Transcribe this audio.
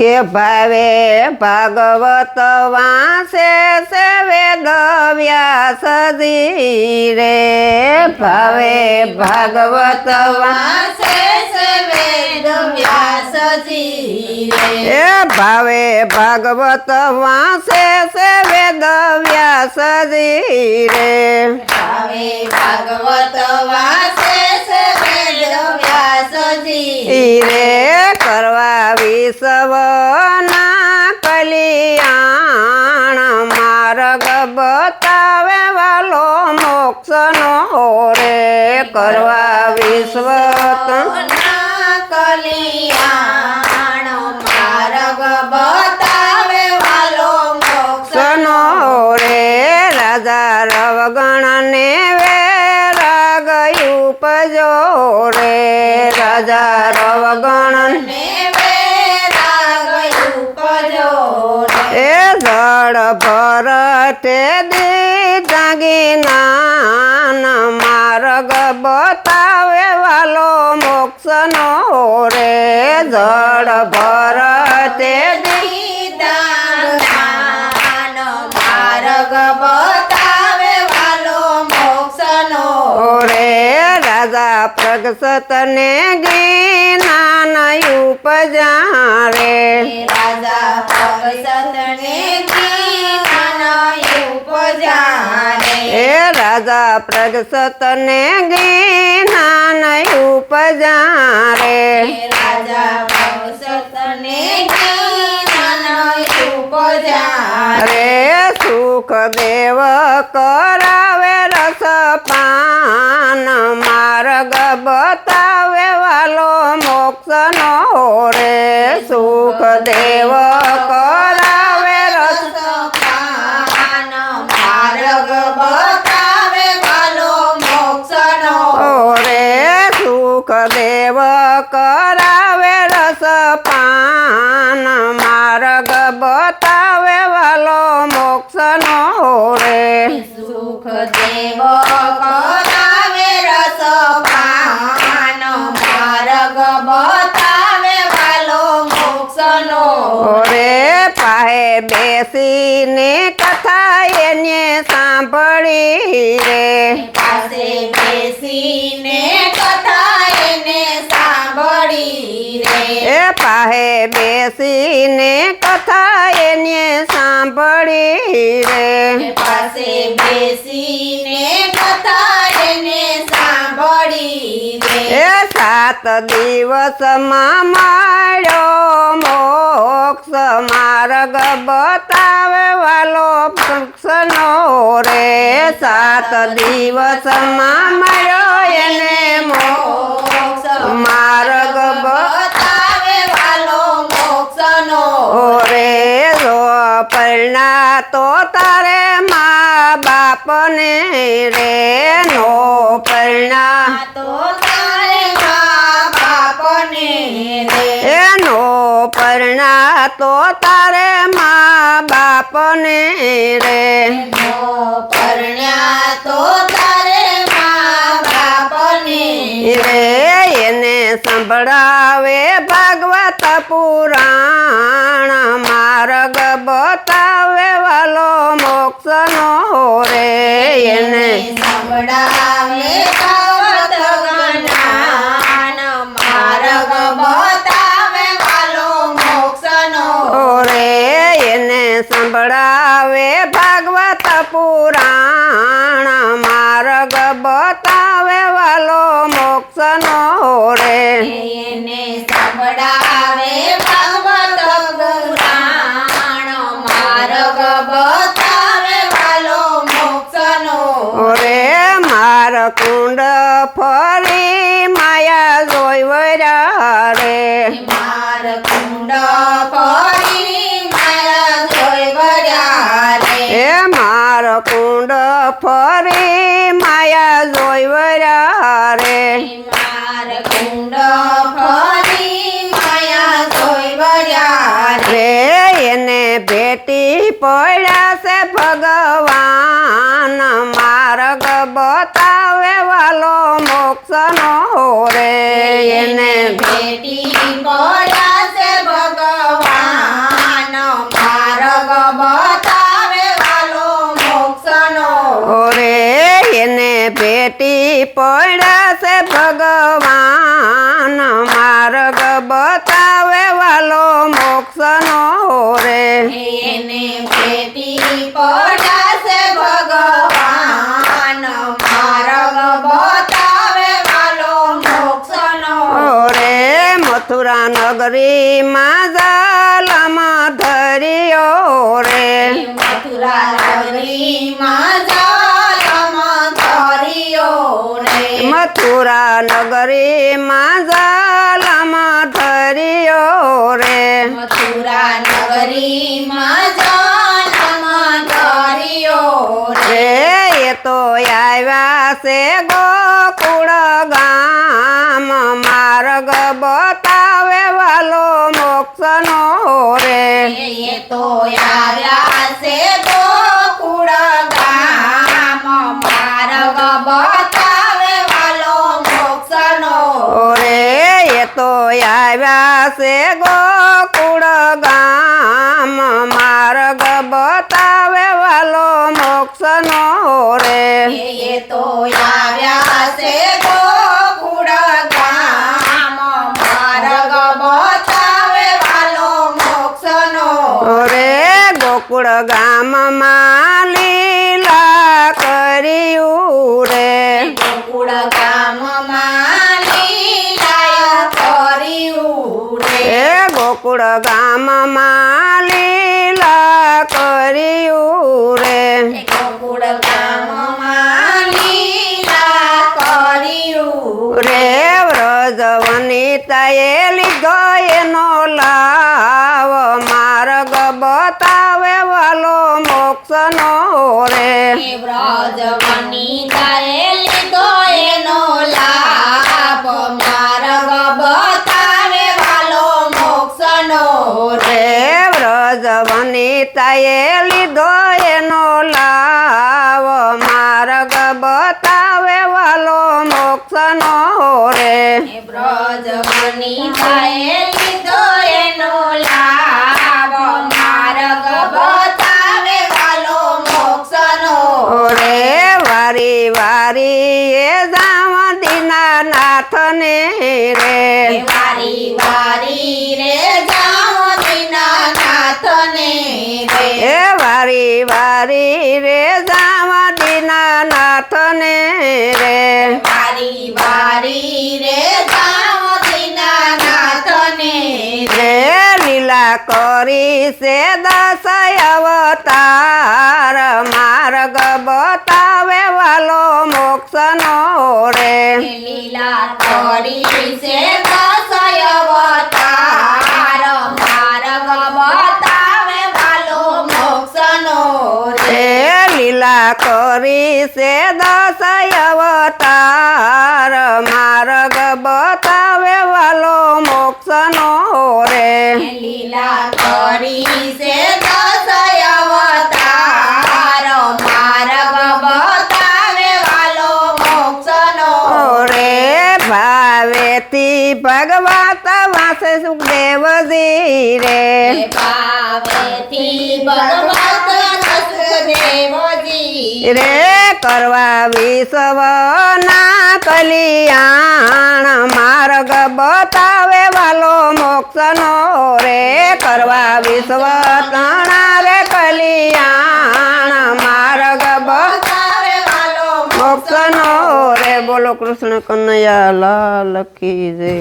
કે ભાવે ભાગવત વાંસે છે વેદ વ્યાસ રે. ભાવે ભાગવત વાંસે એ ભાવે ભાગવત વાંસે છે વેદ વ્યાસ રે. ભાગવત વાંસે છે વેદ વ્યાસ રે. કરવા વિશ્વના કલ્યાણ માર્ગ બતાવે વાલો મોક્ષનો રે કરવા વિશ્વ કલિયાણ માર્ગ બતાવે વાલો મોક્ષ સનો રે રાજા રવગણને વેરા ગયું પજો રે રાજા રવગણ ને ભરતે જાગે ના માર્ગ બતાવે વાલો મોક્ષનો રે જળ ભરતે માર્ગ બતાવે વાલો મોક્ષનો રે રાજા પ્રગસતને જ્ઞાન ઉપજા રે. રાજા ભગસતને જ્ઞાન ઉપજારે. એ રાજા રે રાજા ભગસતને જ્ઞાન ઉપજારે. રે સુખ દેવ કરાવે રસ પાન માર્ગ બતાવે વાલો મોક્ષનો રે. સુખ દેવ બેસીને કથા એને સાંભળી રે. પાસે બેસીને કથા એને સાંભળી રે. એ પાહે બેસીને કથા એને સાંભળી રે. પાસે બેસીને કથા એને સાંભળી રે એ સાત દિવસમાં મળ્યો મોક્ષ માર્ગ બતાવે વાલો વૃક્ષનો રે સાત દિવસમાં મળ્યો એને મોક્ષ માર્ગ બતાવે વાલો મોક્ષનો રે જો પરણા તો તારે મા બાપને રે નો પરણા તો તારે મા બાપને રે એનો પરણા તો તારે મા બાપને રે. પરણ્યા તો તારે મા બાપને રે. એને સંભળાવે ભાગવત પુરાણ. સંભળાવે ભાગવત પુરાણ માર્ગ બતાવે વાલો મોક્ષનો રે. એને સંભળાવે ભાગવત પુરાણ માર્ગ બતાવે વાલો મોક્ષનો રે માર કુંડ માર કુંડ ફરે માયા જોઈ વર્યા રે માર કુંડ ફરી માયા જોઈ વળ્યા રે રે એને ભેટી પડ્યા છે ભગવાન. માર્ગ બતાવે વાલો મોક્ષનો રે એને ભેટી પડ્યા છે ભગવાન ભેટી પડ્યા છે ભગવાન. માર્ગ બતાવે વાલો મોક્ષનો રે. એને ભેટી પડાશે ભગવાન. માર્ગ બતાવે વાલો મોક્ષનો રે. મથુરા નગરીમાં જાલમાં ધર્યો રે. મથુરા જાલમાં ધર્યો મથુરા નગરીમાં જાલમ ધર્યો રે. મથુરા નગરીમાં જાલમ ધર્યો રે. રે એ તો આવ્યા છે ગોકુળ ગામ. માર્ગ બતાવે વાલો મોક્ષનો રે. એ તો આવ્યા છે ગોકુળ ગામ માર્ગ બતાવે વાલો મોક્ષનો રે એ તો આવ્યા છે ગોકુળ ગામ. માર્ગ બતાવે વાલો મોક્ષનો રે. એ તો આવ્યા છે ગોકુળ ગામ. માર્ગ બતાવે વાલો મોક્ષનો રે ગોકુળ ગામમાં લીલા કર્યું રે. ગોકુળ ગામમાં લીલા કર્યું રે એ ગોકુળ ગામમાં લીલા કર્યું રે. ગોકુળ ગામમાં લીલા કર્યું રે વ્રજ વનિતાએ લીધો એનો લાવ. માર્ગ બતાવે વાલો મોક્ષનો રે. વ્રજ વનિતાએ લીધો એનો લાભ માર્ગ બતાવે વાલો મોક્ષનો રે રે વ્રજ વનિતાએ લીધો એનો લાવ માર્ગ બતાવે વાલો મોક્ષનો રે. એ વ્રજ વનિતાએ લીધો એનો લાવ માર્ગ બતાવે વાલો મોક્ષનો રે વારી વારી એ જામ દીનાનાથને રે એ વારી વારી રે જાઓ દીનાનાથને રે એ વારી વારી રે જામ દીનાનાથને રે. વારી વારી રે જાઓ દીનાનાથને રે. રે લીલા કરી છે દસ અવતાર માર્ગ બતાવે વાલો મોક્ષનો રે. લીલા કરી છે દસય અવતાર માર્ગ બતાવે વાલો મોક્ષનો રે રે લીલા કરી છે દસ અવતાર. માર્ગ બતાવે વાલો મોક્ષનો રે. લીલા કરી છે દસય અવતાર. માર્ગ બતાવે વાલો મોક્ષનો રે ભાવેથી ભગવાત વાસે સુખદેવજી રે. ભાવેથી ભગવત સુખદેવજી રે કરવા વિશ્વના કલ્યાણ માર્ગ બતાવે વાલો મોક્ષનો રે કરવા વિશ્વ તણા રે કલ્યાણ માર્ગ બતાવે વાલો મોક્ષનો રે. બોલો કૃષ્ણ કનૈયા, લાલ કી જય.